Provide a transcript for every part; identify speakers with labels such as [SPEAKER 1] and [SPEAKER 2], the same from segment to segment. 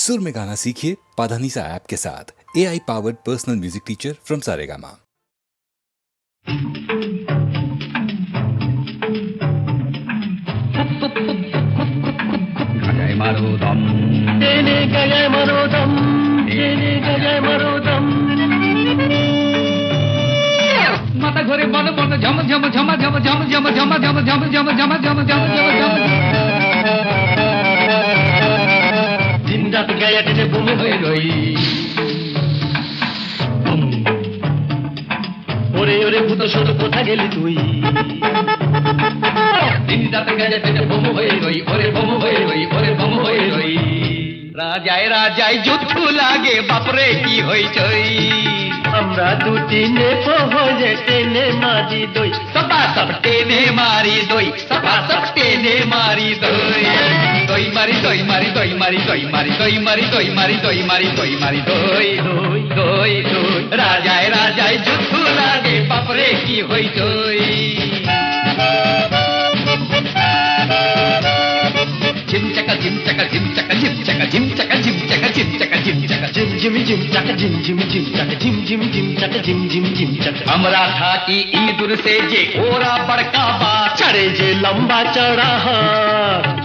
[SPEAKER 1] सुर में गाना सीखिए पाधानीसा ऐप के साथ A I powered personal music
[SPEAKER 2] teacher from Saregama
[SPEAKER 3] Marudam देने गए मरुदम देने गए
[SPEAKER 2] मरुदम माता घोरे बन बन झम झम झम झम झम झम झम झम झम झम झम झम झम झम
[SPEAKER 3] झम झम গায়া টেনে বমি হয়ে রই। ওরে ওরে ভূত শত কোথা গেলি তুই?
[SPEAKER 2] দিন দাঁত গেছে তেজে বম হয়ে রই, ওরে বম হয়ে রই, ওরে বম হয়ে রই। রাজায় রাজায় যুদ্ধ লাগে, বাপরে, কি হইচই?
[SPEAKER 3] আমরা দুটি নেপো হয়ে টেনে মারি দই
[SPEAKER 2] সপা সপ টেনে মারি দই সপা সপ টেনে মারি দই দই মারি দই মারি দই মারি দই মারি দই মারি দই মারি দই মারি দই মারি দই দই দই দই রাজায় রাজায় যুদ্ধ লাগে বাপরে কি হইচই ঝিমচাকা ঝিমচাকা ঝিমচাকা ঝিমচাকা ঝিমচাকা jim chaka jim
[SPEAKER 3] jim jim chaka jim jim jim chaka jim jim jim chaka jim jim jim chaka हमरा
[SPEAKER 2] था कि ईदुर से जे ओरा बड़का बा
[SPEAKER 3] चढ़े जे लंबा चढ़ा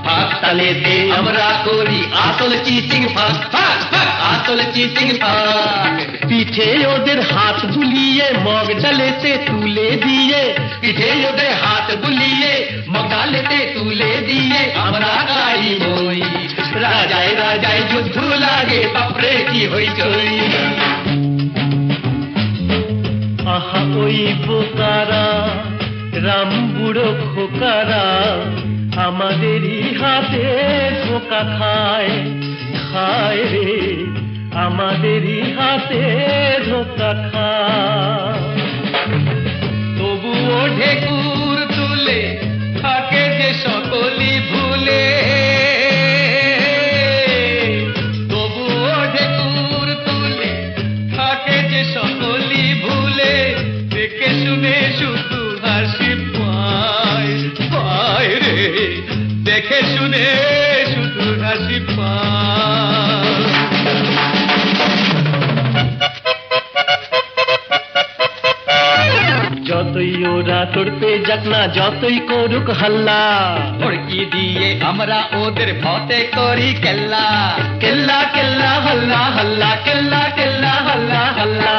[SPEAKER 3] भाग
[SPEAKER 2] तले दे हमरा कोरी आतल चीटिंग भाग। भाग भाग आतल चीटिंग भाग।
[SPEAKER 3] पीठे ओदर हाथ बुलिए मग डले से तूले
[SPEAKER 2] दिए। पीठे ओदर हाथ बुलिए मग डाले से तूले दिए। हमरा गाई मोई রাজায় রাজায় যুদ্ধ লাগে বাপরে কি হইচই?
[SPEAKER 3] আহা ওই বোকারা রাম বুড়ো খোকারা আমাদেরই হাতে ধোকা খায় খায় রে আমাদেরই হাতে ধোকা খায়।
[SPEAKER 2] তবুও ঢেকুর তুলে থাকে যে সকলি ভুলে। দেখে শুনে শুধু হাসি পায়
[SPEAKER 3] যতই ওরা তোড়তে যাক না যতই করুক হাল্লা
[SPEAKER 2] ভড়কি দিয়ে আমরা ওদের ফতে করি কেল্লা কেল্লা কেল্লা হল্লা হল্লা কেল্লা কেল্লা হল্লা হল্লা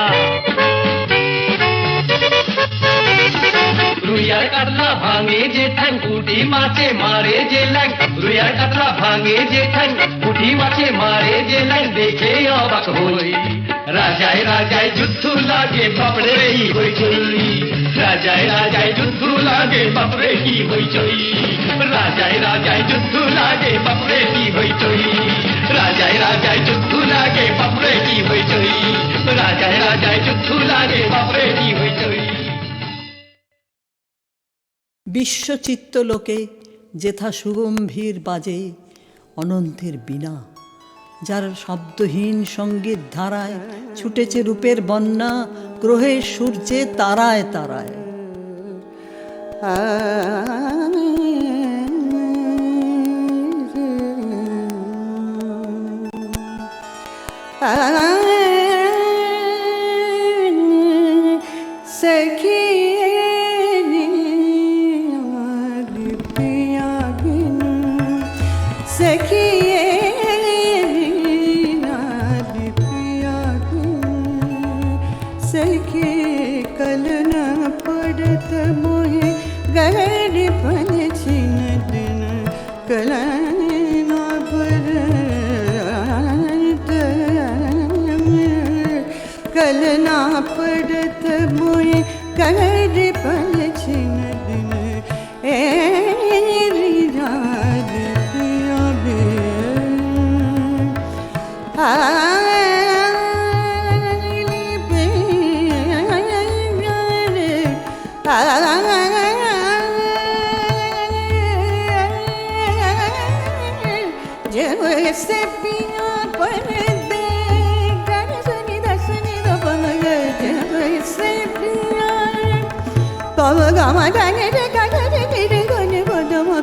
[SPEAKER 2] रुया कतला भांगे जेठन कुटी माचे मारे जे लंग। रुया कतला भांगे जेठन कुटी माचे मारे जे लंग। देखे अबक होई। राजाए राजाए जुद्धू लागे बपड़े रही होई चोई राजाए राजाए जुद्धू लागे बपड़े ही होई चोई राजाए राजाए जुद्धू लागे बपड़े ही होई चोई राजाए राजाए जुद्धू लागे बपड़े ही होई
[SPEAKER 4] বিশ্বচিত্তলোকে যেথা সুগম্ভীর বাজে, অনন্তের বীণা, যার শব্দহীন সংগীত ধারায় ছুটেছে রূপের বন্যা, গ্রহে সূর্যে তারায় তারায়।
[SPEAKER 5] सखी भारत मोहे गहन पन छिन कला Kama gani re ka go ni go do mo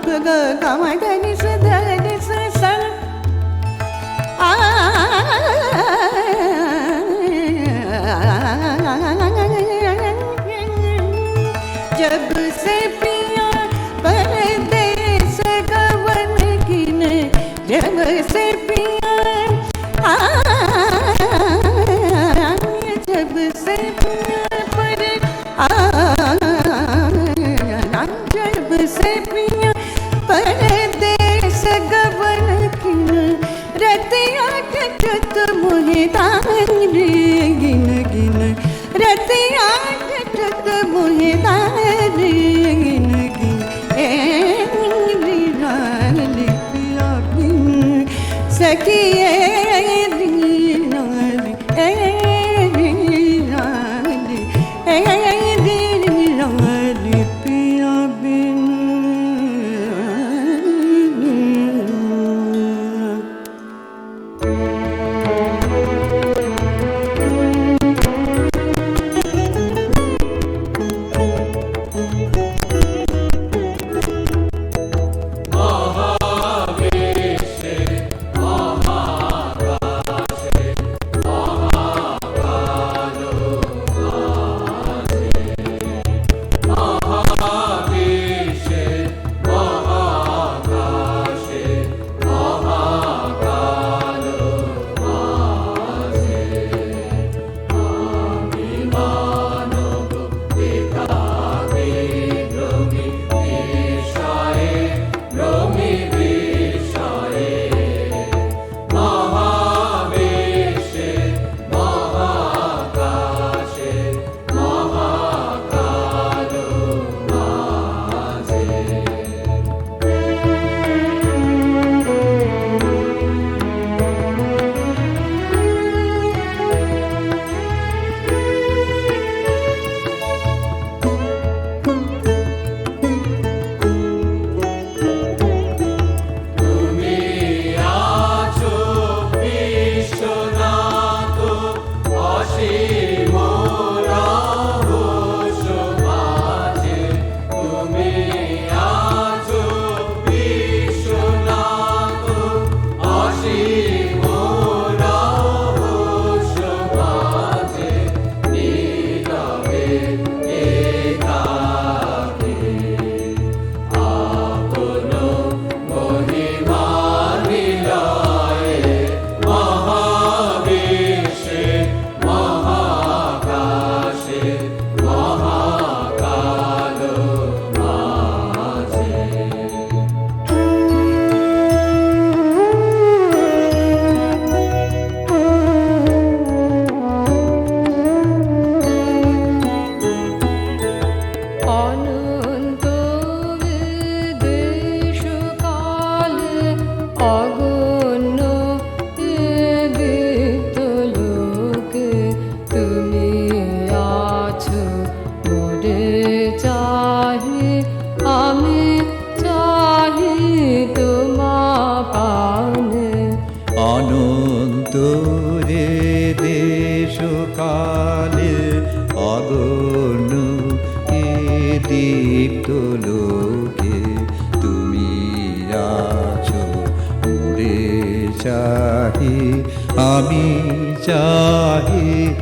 [SPEAKER 5] चाहे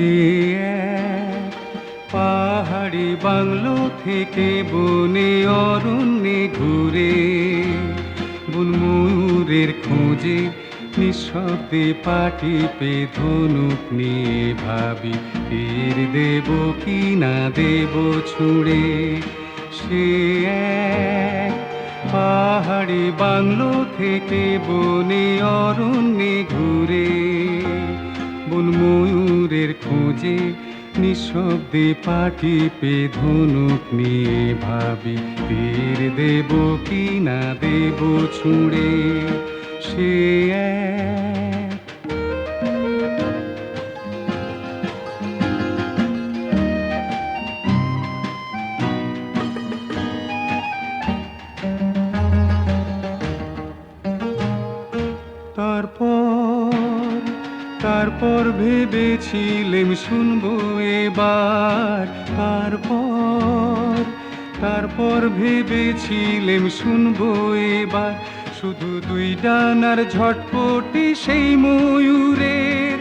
[SPEAKER 6] সে পাহাড়ি বাংলো থেকে বনে অরণ্যে ঘুরে বন ময়ূরের খোঁজে নিঃশব্দে পাটি পে ধনুক নিয়ে ভাবি তীর দেব কি না দেব ছুঁড়ে। সে পাহাড়ি বাংলো থেকে বনে অরণ্যে ঘুরে বন ময়ূরের খোঁজে নিঃশব্দে পাটি পে ধনুক নিয়ে ভাবি, তীর দেব কি না দেব ছুঁড়ে। সে এক ভেবেছিলেম শুনব এবার। তারপর তারপর ভেবেছিলেম শুনব এবার। শুধু দুই ডানার ঝটপটি সেই ময়ূরের।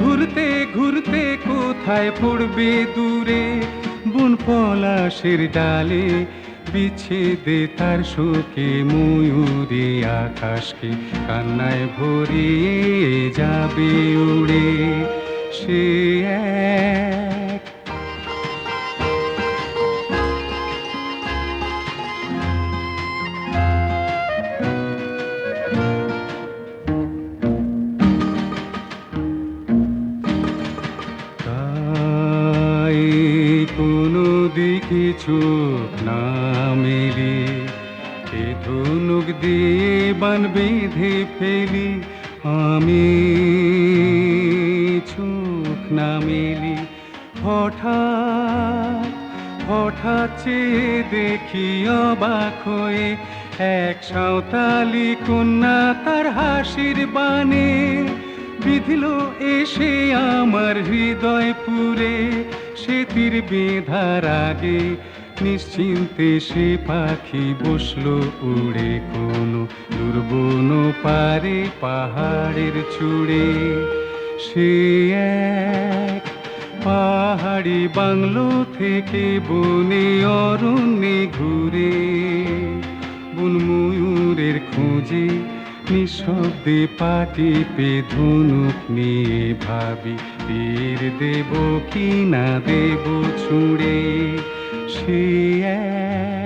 [SPEAKER 6] ঘুরতে ঘুরতে কোথায় পড়বে দূরে? বন পলাশের ডালে বিচ্ছেদে তার শোকে ময়ূরে আকাশকে কান্নায় ভরিয়ে যাবে উড়ে সে কোনো দিকে চোখ না দিয়ে বান বেঁধে ফেলি, আমি চোখ না মেলি। হঠাৎ হঠাৎ চেয়ে দেখি অবাক হয়ে, এক সাঁওতালি কন্যা তার হাসির বানে বিধিল এসে আমার হৃদয় পুরে, সে তীর বেঁধার আগে নিশ্চিন্তে সে পাখি বসল উড়ে কোনো দুর্বন পারে পাহাড়ের চূড়ে। সে এক পাহাড়ি বাংলো থেকে বনে অরণ্যে ঘুরে। বন ময়ূরের খোঁজে নিঃশব্দে পাটি পে ধনুক নিয়ে ভাবি, তীর দেব কি না দেব ছুঁড়ে? সে এক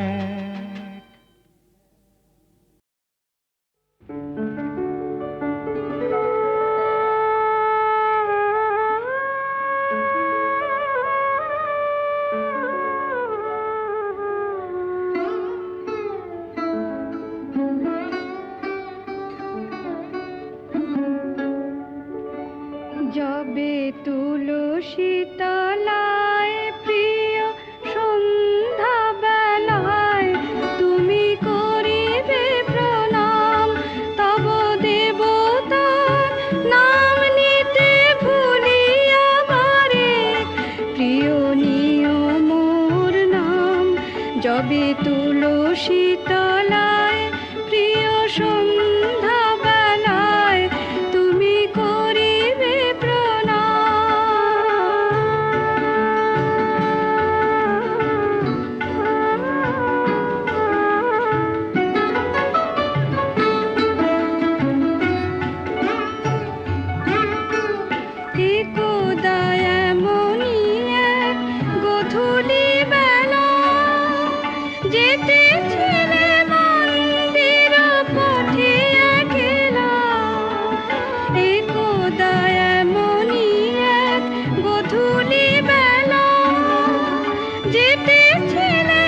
[SPEAKER 7] যেতেছিলে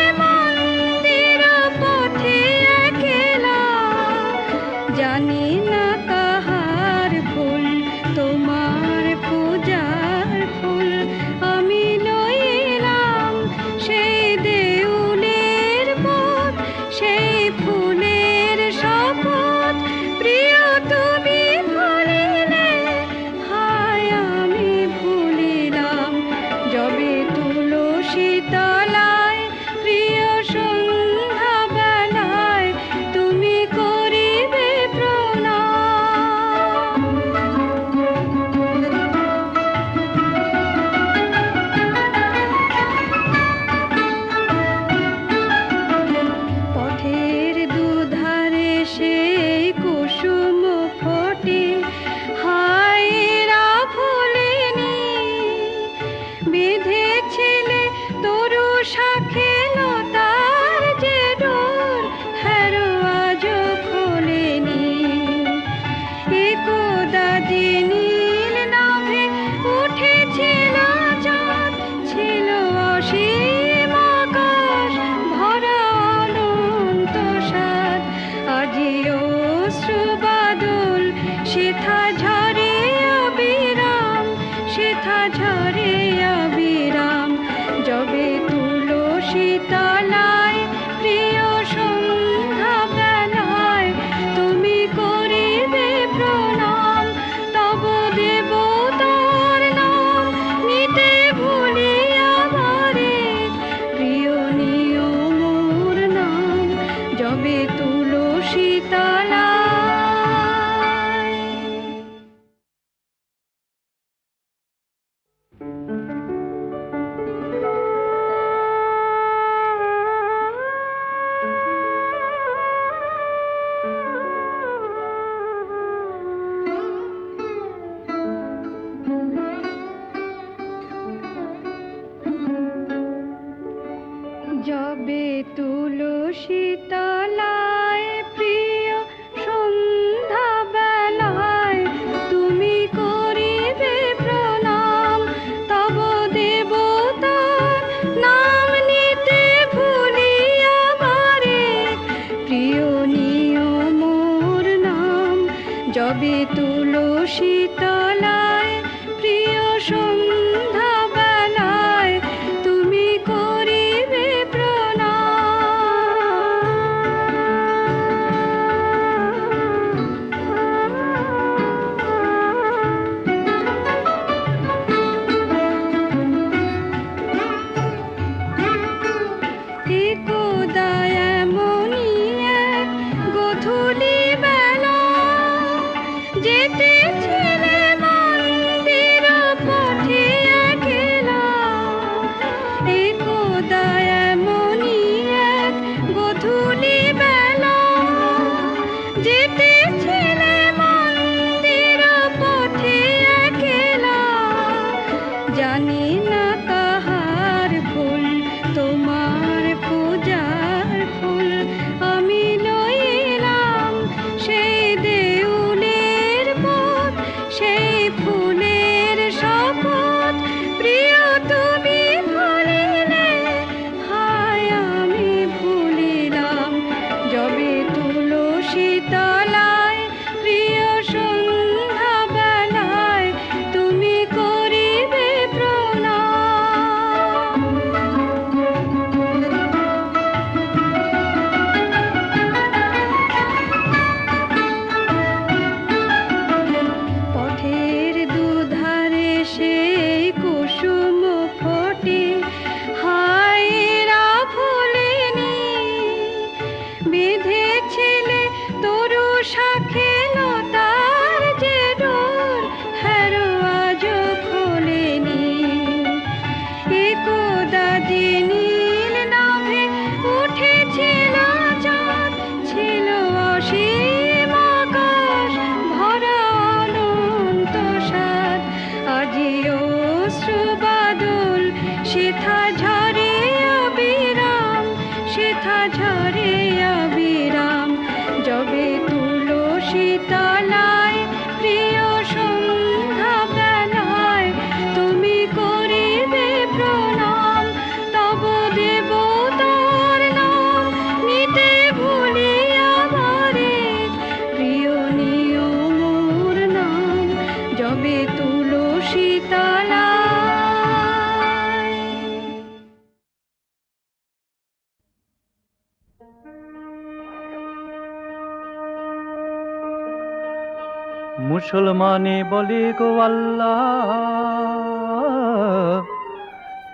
[SPEAKER 8] মুসলমানে বলে গো আল্লাহ।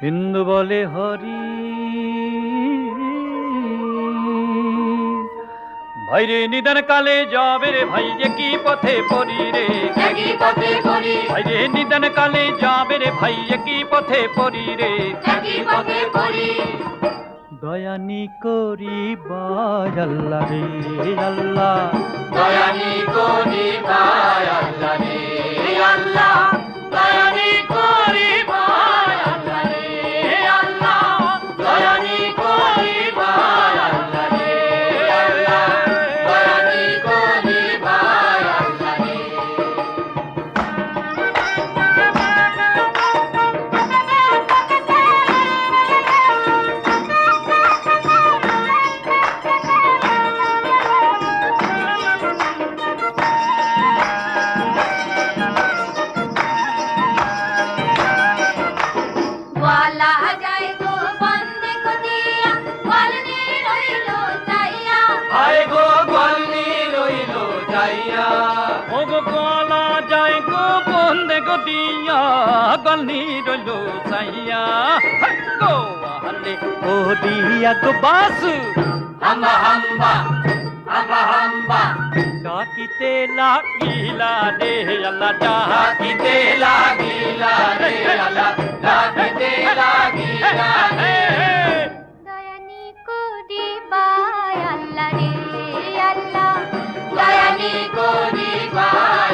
[SPEAKER 8] হিন্দু বলে হরি। ভাইরে নিদান কালে যাবে রে ভাই যে কি পথে পরি রে। একই পথে পরি ভাইরে নিদান কালে যাবে রে ভাই যে কি পথে পরি রে। পথে পরি দয়ানি করি আল্লাহ রে আল্লাহ। দয়ানি করি আল্লাহ রে আল্লাহ। গলি রইল সাইয়া। গোয়ালে ওডিয়া গো বাস।
[SPEAKER 9] হাম্বা হাম্বা হাম্বা হাম্বা।
[SPEAKER 8] ডাকিতে লাগিলা রে আল্লাহ
[SPEAKER 9] ডাকিতে লাগিলা রে আল্লাহ ডাকিতে লাগিলা রে।
[SPEAKER 10] দয়ানি কোডি বাই আল্লাহ
[SPEAKER 9] রে আল্লাহ। দয়ানি
[SPEAKER 11] কোডি বাই